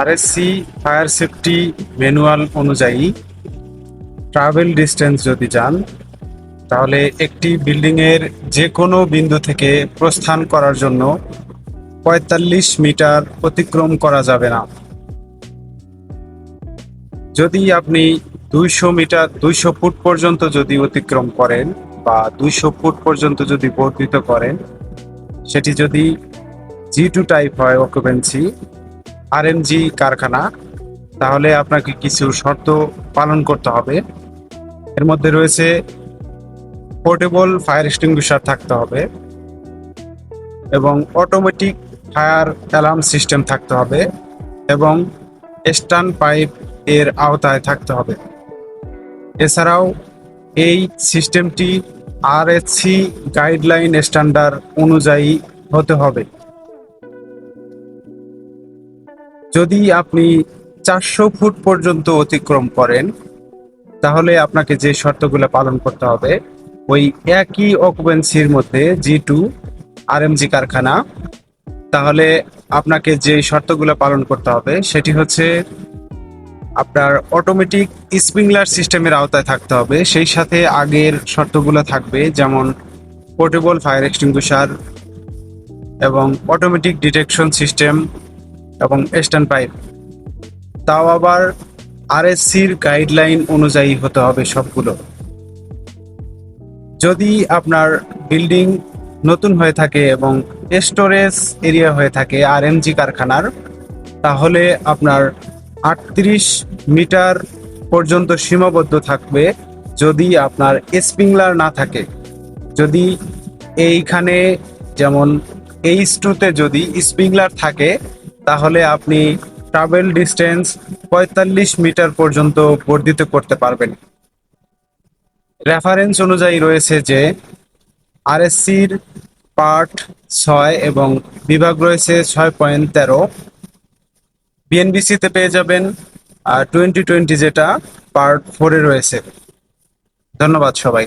RSC fire safety manual অনুযায়ী travel distance যদি যান, তাহলে একটি বিল্ডিংয়ের যে কোনো বিন্দু থেকে প্রস্থান করার জন্য পঁয়তাল্লিশ মিটার অতিক্রম করা যাবে না। যদি আপনি দুইশো মিটার, দুইশো ফুট পর্যন্ত যদি অতিক্রম করেন বা দুইশো ফুট পর্যন্ত যদি বর্ধিত করেন, সেটি যদি জি টু টাইপ হয় অকুপেন্সি আরএমজি কারখানা, তাহলে আপনাকে কিছু শর্ত পালন করতে হবে। এর মধ্যে রয়েছে পোর্টেবল ফায়ার এক্সটিংগুইশার থাকতে হবে এবং অটোমেটিক ফায়ার অ্যালার্ম সিস্টেম থাকতে হবে এবং স্টান পাইপ এর আওতায় থাকতে হবে। এছাড়াও এই সিস্টেমটি আরএসসি গাইডলাইন স্ট্যান্ডার্ড অনুযায়ী হতে হবে। যদি আপনি চারশো ফুট পর্যন্ত অতিক্রম করেন, তাহলে আপনাকে যে শর্তগুলো পালন করতে হবে, ওই একই অকুপেন্সির মধ্যে জি টু আরএমজি কারখানা, তাহলে আপনাকে যে শর্তগুলো পালন করতে হবে, সেটি হচ্ছে আপনার অটোমেটিক স্প্রিংলার সিস্টেমের আওতায় থাকতে হবে। সেই সাথে আগের শর্তগুলো থাকবে, যেমন পোর্টেবল ফায়ার এক্সটিংগুইশার এবং অটোমেটিক ডিটেকশন সিস্টেম এবং স্ট্যান্ড পাইপ তাও আবার আরএসসির গাইডলাইন অনুযায়ী হতে হবে সবগুলো। যদি আপনার বিল্ডিং নতুন হয়ে থাকে এবং স্টোরেজ এরিয়া হয়ে থাকে আরএমজি কারখানার, তাহলে আপনার আটত্রিশ মিটার পর্যন্ত সীমাবদ্ধ থাকবে যদি আপনার স্প্রিংলার না থাকে। যদি এইখানে যেমন এইচ টুতে যদি স্প্রিংলার থাকে তাহলে আপনি ট্রাভেল ডিস্টেন্স পঁয়তাল্লিশ মিটার পর্যন্ত বর্ধিত করতে পারবেন। রেফারেন্স অনুযায়ী রয়েছে যে আরএসসির পার্ট ছয় এবং বিভাগ রয়েছে ছয় পয়েন্ট তেরো। বিএনবিসিতে পেয়ে যাবেন আর টোয়েন্টি টোয়েন্টি যেটা পার্ট ফোরে রয়েছে। ধন্যবাদ সবাই